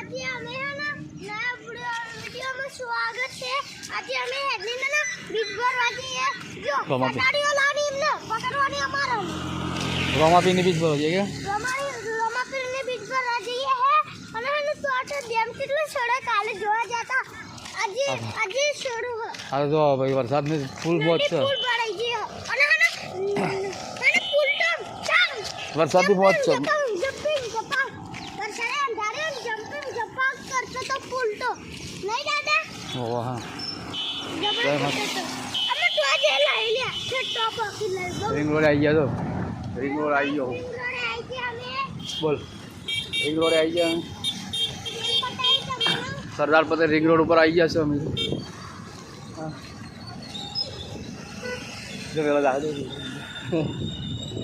આજે અમે હે ને નયા વિડીયોમાં સ્વાગત છે આજે અમે હેડલીને ને બીજ ભરવા જઈએ જો રમાપી. પટાડીઓ લાવવાની એમને પકડવાની અમારો રોમાપીની બીજ ભરો છે કે અમારી રમાપીરને બીજ ભરવા જઈએ હે અને હે ને તો આટો ડેમ કેટલો સડે કાલે જોવા જતા આજે આજે સડું હે આ તો ભાઈ વરસાદની ફૂલ બહુ જ છે પુલ ભરાઈ ગયો અને હે ને અને પુલ તો ચાલ વરસાદની બહુ જ છે જમ્પિંગ નહીં દાદા? ઓહો હા. રિંગ રોડ આવી ગયા તો. રિંગ રોડ આવી ગયો બોલ. રિંગ રોડ આવી ગયા સરદાર પટેલ રિંગ રોડ ઉપર આવી ગયા છે અમે. જો પેલા દાદા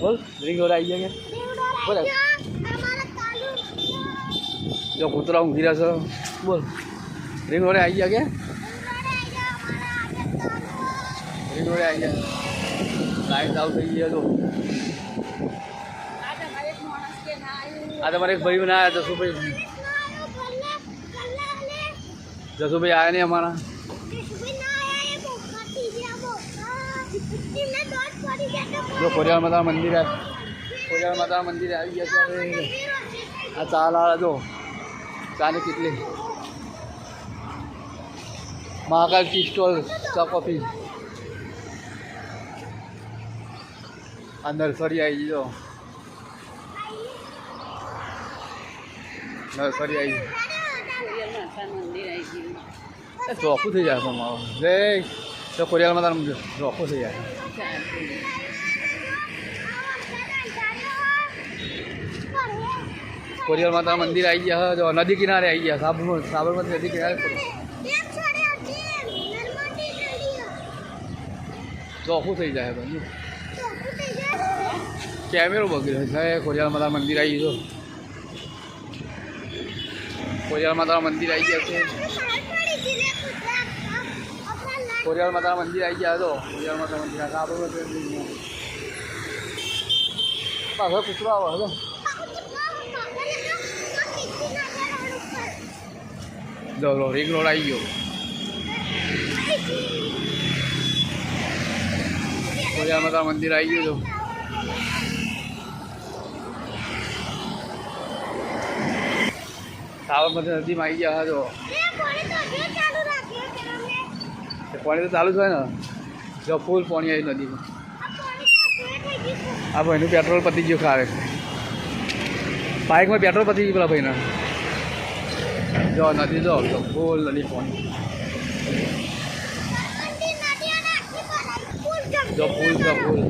બોલ રિંગ રોડ આવી ગયા કે? બોલો. જો કૂતરા ઊંઘી રહ્યા છે. બોલ. રિંગ રોડે આવી ગયા કે? રિંગ રોડે આવી ગયા. લાઈટ આઉટ થઈ ગયા તો. આ તમારે એક ભાઈ ના આવ્યા, જસુભાઈ. જસુભાઈ આવ્યા નહીં અમારા. જો, ખોડિયાર માતા મંદિર ખોડિયાર માતા મંદિરે આવી ગયા છે. આ ચા લાળા જો. ચાની કેટલી? મહાકાલ ટી સ્ટોલ ચા કોફી આ નર્સરી આવી જો નર્સરી આવી ચોખ્ખું થઈ જાય તમારું જય તો માતાનું મંદિર ચોખ્ખું થઈ જાય. ખોડિયાર માતા મંદિર આવી ગયા જો નદી કિનારે આવી ગયા. સાબર સાબરમતી નદી કિનારે. ચોખ્ખું થઈ જાય બધું કેમેરો બગડ્યો છે. ખોડિયાર માતા મંદિર આવી ગયો ખોડિયાર માતા મંદિર આવી ગયા છે. ખોડિયાર માતા મંદિર આવી ગયા તો ખોડિયાર માતા મંદિર આ પાછળ કૂતરો આવે હતો લો, રિંગ રોડ આવી ગયો. ખોડિયાર માતા મંદિર આવી ગયું હતું. સાબરમતી નદીમાં આવી ગયા જો પાણી તો ચાલુ હોય ને. જો ફૂલ પાણી આવી નદીમાં આ ભાઈનું પેટ્રોલ પતી ગયું ખાવે બાઇકમાં પેટ્રોલ પતી ગયું પેલા ભાઈના. જો નદી જો ફૂલ નદી પાણી. જો ફૂલ જો ફૂલ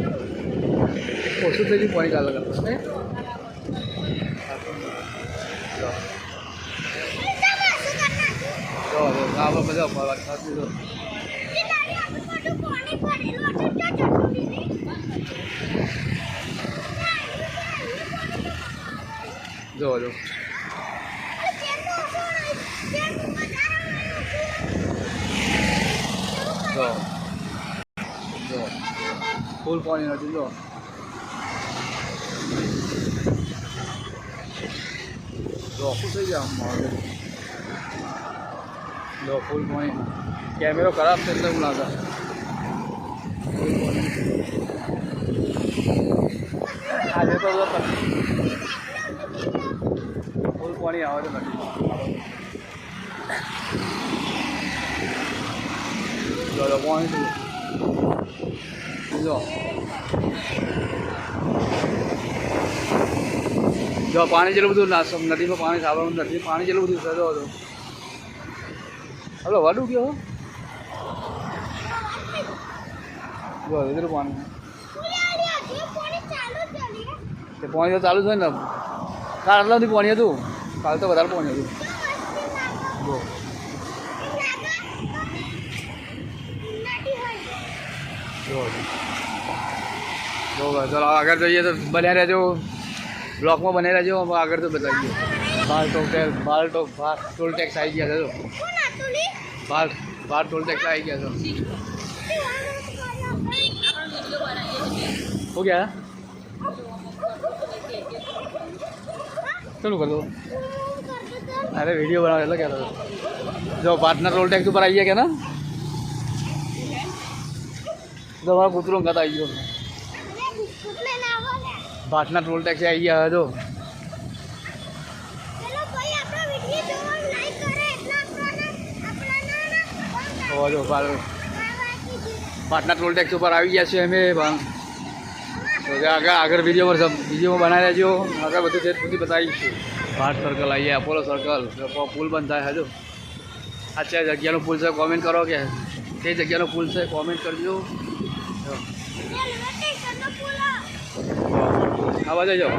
ઓછું થઈ ગયું પાણી ચાલે કરતા ને જો જો જો આ બધા જો જો જો જો જો ફૂલ પાણી નથી જો આખું થઈ આમ મારું. જો ફૂલ પાણી કેમેરો ખરાબ છે એટલે હું લાગે આજે તો જો ફૂલ પાણી આવે છે નદીમાં જો જો પાણી છે. જો જો પાણી જેટલું બધું ના નદીમાં પાણી સાબરમતી નથી. પાણી જેટલું બધું છે જો જો હલો, વાડું ગયો જો એટલું પાણી. તે પાણી તો ચાલુ જ હોય ને કાલ આટલા સુધી પાણી હતું. કાલ તો વધારે પાણી હતું. જો. જો. આગળ જઈએ તો બન્યા રહેજો. બ્લોકમાં બને રહેજો આગળ તો બતાવીએ બાર ટોલ ટેક્સ બાર ટોલ બાર ટોલ ટેક્સ આવી ગયા છે તો બાર બાર ટોલ ટેક્સ આવી ગયા છે હો ગયા ચાલુ કર દો અરે વીડિયો બનાવે એટલે કહેતો હતો. જો પાટનર રોલ ટેક્સ ઉપર આવી ગયા કે ના તો અમારા કૂતરું કતા લાઈક ટોલ એટલે આવી ગયા હતો જો બાકી ટોલ ટેક્સ ઉપર આવી ગયા છે અમે આગળ આગળ વીડિયો પર વિડીયોમાં બનાવી લેજો આગળ બધું તે સુધી બતાવીશું. ભાટ સર્કલ આવીએ અપોલો સર્કલ પુલ બંધ થાય હજુ. આ છે જગ્યાનો પુલ છે કોમેન્ટ કરો કે તે જગ્યાનો પુલ છે કોમેન્ટ કરજો. રેલવે જઈ પુલો આ બાજુ જો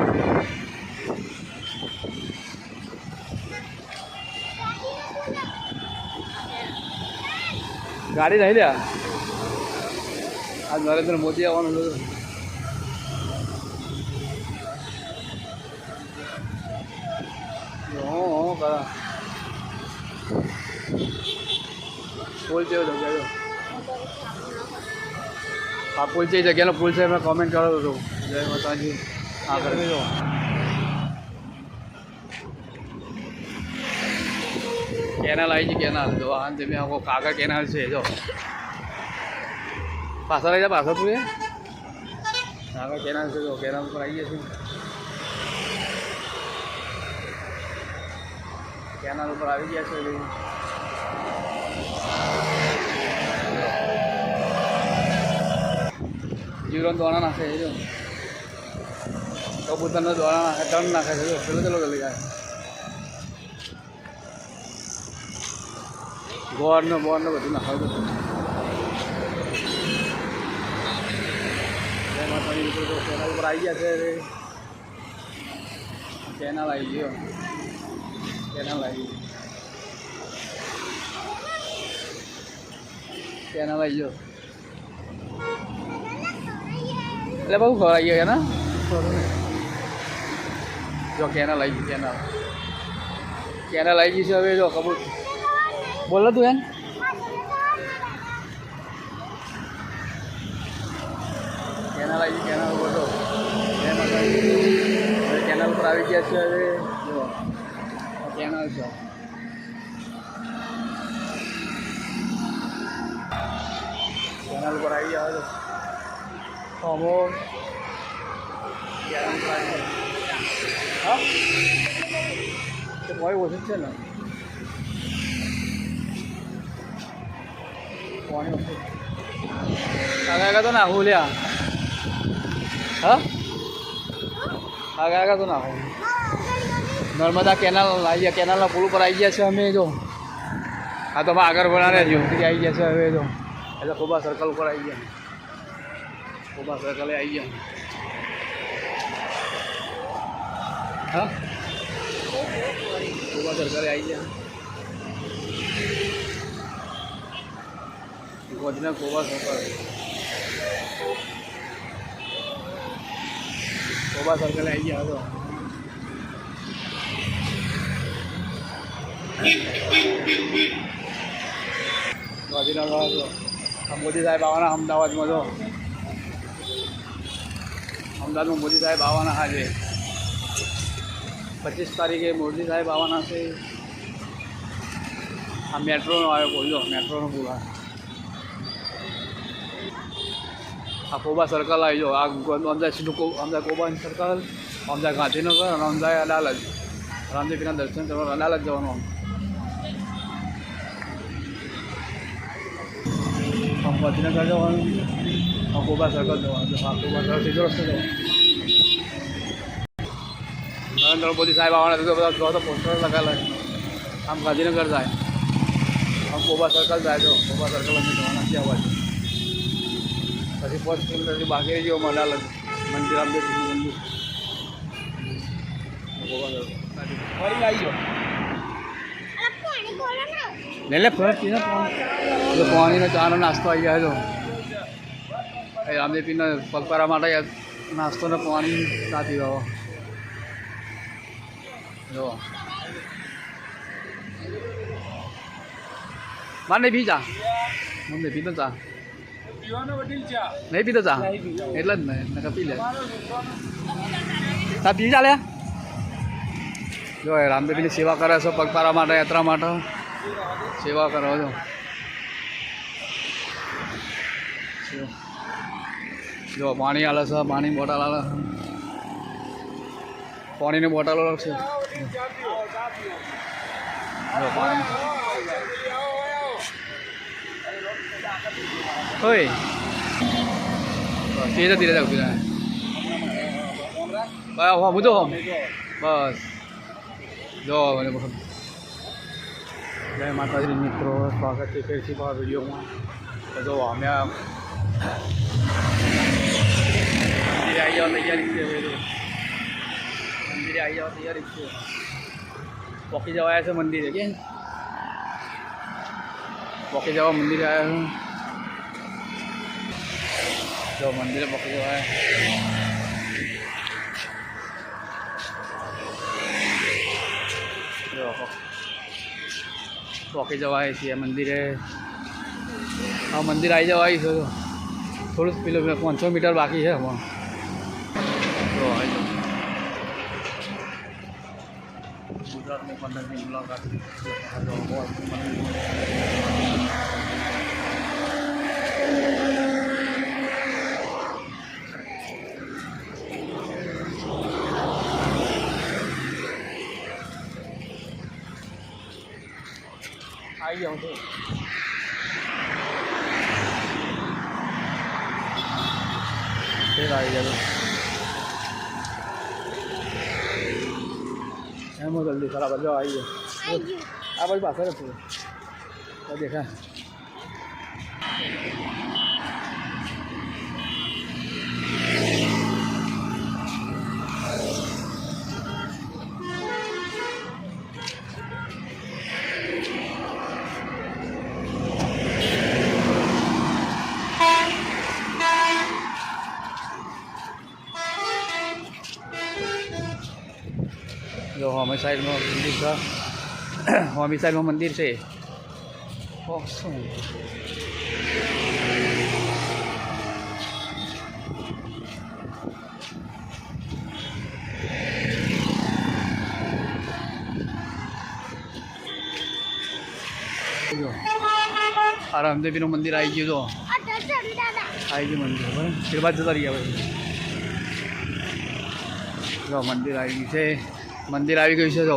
ગાડી નહીં લ્યા. આજ નરેન્દ્ર મોદી આવવાનું હતું પુલ છે આ પુલ એ જગ્યાનો પુલ છે એમને કોમેન્ટ કરો હતો જય માતાજી. આગળ કેનાલ આવી છે કેનાલ જો, આ તમે આખો કાગળ કેનાલ છે, જો. પાછળ આવી જા, પાછળ તું એ. આગળ કેનાલ છે, જો કેનાલ ઉપર આવી જશે કેનાલ ઉપર આવી ગયા છે જીવન દોણા નાખે છે, જો. કબૂતરનો દોડા નાખે ટન નાખે છે. પેલો ચલો ગલી જાય ગોળને ને બધું નાખાવું બધું ચેનલ ઉપર આવી ગયા છે. ચેનલ આવી ગયો. ચેનલ આવી ચેનલ આવી ગયો. એટલે બહુ આવી ગયો ને? જો કેનલ આવી ગઈ કેનલ કેનલ આવી ગઈ છે હવે જો કબૂત બોલો તું એમ. કેનલ આવી કેનલ બોલો તો હવે કેનલ પર આવી ગયા છે હવે, જો. કેનલ છે. કેનલ પર આવી ગયા, હવે અમો કેનલ પર આવી ગયા. હા તે ઓછું છે ને આગળ આગળ તો નાખું લ્યા હા આગળ આગળ તો નાખું નર્મદા કેનાલ આવી ગયા. કેનાલના પુલ ઉપર આવી ગયા છે અમે જો. આ તો આગળ બનાવે જો આવી ગયા છે હવે જો. એટલે ખોબા સર્કલ ઉપર આવી ગયા. ખોબા સર્કલે આવી ગયા. હા સરકારે આવી ગયા ગોધના કોબા સર્કલ કોબા સર્કલે આવી ગયા હતો ગાંધીનગર મોદી સાહેબ આવવાના અમદાવાદમાં તો અમદાવાદમાં મોદી સાહેબ આવવાના આજે પચીસ તારીખે મોરજી સાહેબ આવવાના છે. આ મેટ્રોનો આવ્યો બોલ્યો મેટ્રોનો પૂરા આ કોબા સર્કલ આવી જાઓ આ અમદાવાદ અમદાવાદ કોબા સર્કલ, અમદાવાદ ગાંધીનગર અને અમદાવાદ અડાલજ. રામદેવીના દર્શન કરવા અડાલજ જવાનું ગાંધીનગર જવાનું કોબા સર્કલ જવાનું. કોબા સર્કલ સીધો રસ્તો જવાનો. નરેન્દ્ર મોદી સાહેબ આવવાના તો બધા જોવા તો પોસ્ટર લગાવેલા છે. આમ ગાંધીનગર જાય. આમ કોબા સર્કલ જાય તો કોબા સર્કલ અમે જવાના છે અવાજ પછી ફર્સ્ટ કિલોમીટરથી બાકી રહી ગયો મડાલ મંદિર. રામદેવ મંદિર ફરી આવી ગયો. અરે ને લે લે ફરજ પીને પાણી પાણીનો ચાનો નાસ્તો આવી જાય તો રામદેવ પીને પગપારા માટે નાસ્તો ને પાણી ના પીવા જો. માર નહીં પી ચા મને પીતો ચા નહીં પીતો ચા એટલે જ ને નકર પી લે. ચા પી ચાલે જો રામદેવીની સેવા કરે છે પગપારા માટે યાત્રા માટે. સેવા કરો છો જો- પાણી આલે છે પાણી બોટલ આલે પાણીની બોટલો છે. બસ ધીરે ધીરે જાવ ધીરે બસ હા બધું હમ બસ જો મને જય માતાજી મિત્રો સ્વાગત છે ફેરથી બહાર વિડીયોમાં તો જો અમે મંદિરે આવી જવા તૈયારી છે. મંદિરે આવી જવા તૈયારી છે પોકી જવા આવ્યા છે મંદિરે કે પોકી જવા મંદિરે આવ્યા છું જો મંદિરે પોકી જવા આવ્યા પોકી જવાય છે મંદિરે આ મંદિર આવી જવાય છે થોડુંક પેલું પાંચસો મીટર બાકી છે હમણાં તો આવી જાઓ. ગુજરાતની પંદરમી મુલાકાત આવી જાઉં છું ફેર આવી જતો એમ જલ્દી ખરાબ જો આવી ગયું. આ બાજુ પાછળ જ છે. જો હોમી સાઈડમાં મંદિર છે. હોમી સાઈડમાં મંદિર છે. શું? આ રામદેવીનું મંદિર આવી ગયું, જો. આવી ગયું મંદિર, બરાબર? ત્યારબાદ જતા રહ્યા ભાઈ જો, મંદિર આવી ગયું છે. મંદિર આવી ગયું છે જો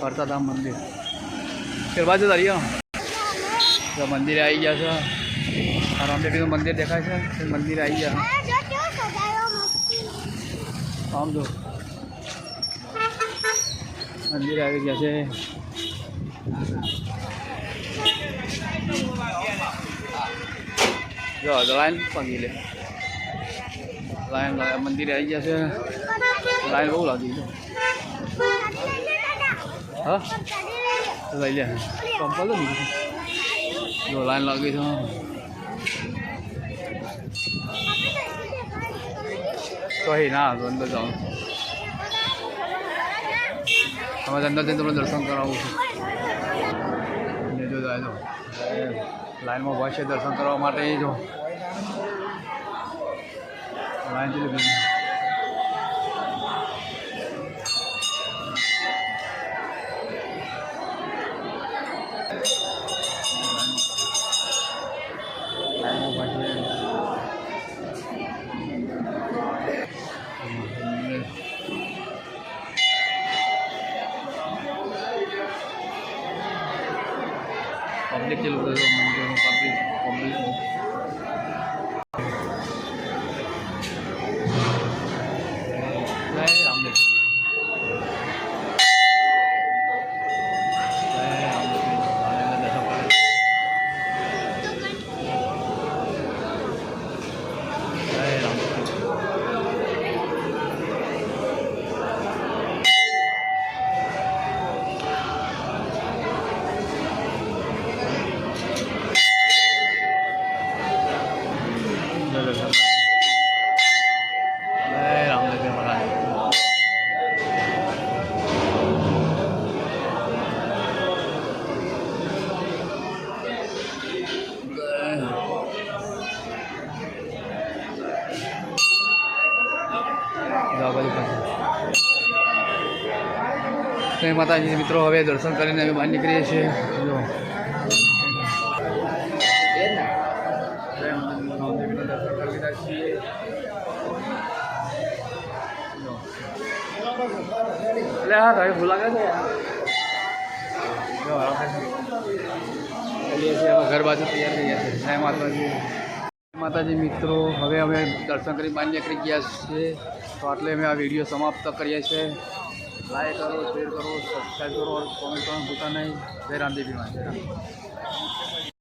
ફરતા મંદિર. ત્યારબાદ જતા રહ્યા તો મંદિરે આવી ગયા છે. રામ રામદેવીનું મંદિર દેખાય છે. મંદિરે આવી ગયા. આમ જો. મંદિર આવી ગયા છે. જો લાઈન પગી લે. લાઈન મંદિરે આવી ગયા છે. લાઈન બહુ લાગી હા લઈ લે કંપલ જો લાઈન લાગી છે અહીં ના અંદર જાઉં અમે તો અંદર જઈને તમને દર્શન કરાવું છું જો જાય તો લાઈનમાં ઊભા છે દર્શન કરવા માટે જો લાઈન માતાજી. મિત્રો, હવે દર્શન કરીને અમે બહાર નીકળીએ છીએ. જો. કરી એટલે હા, ભાઈ, ભૂલા છે. ઘર બાજુ તૈયાર થઈ ગયા છે. માતાજી. માતાજી, મિત્રો, હવે અમે દર્શન કરી માન્ય નીકળી ગયા છીએ. તો આટલે અમે આ વીડિયો સમાપ્ત કરીએ છીએ. લાઈક કરો શેર કરો સબસ્ક્રાઈબ કરો કોમેન્ટ ભૂલતા નહીં. જય રામદેવીમાં જય. રામ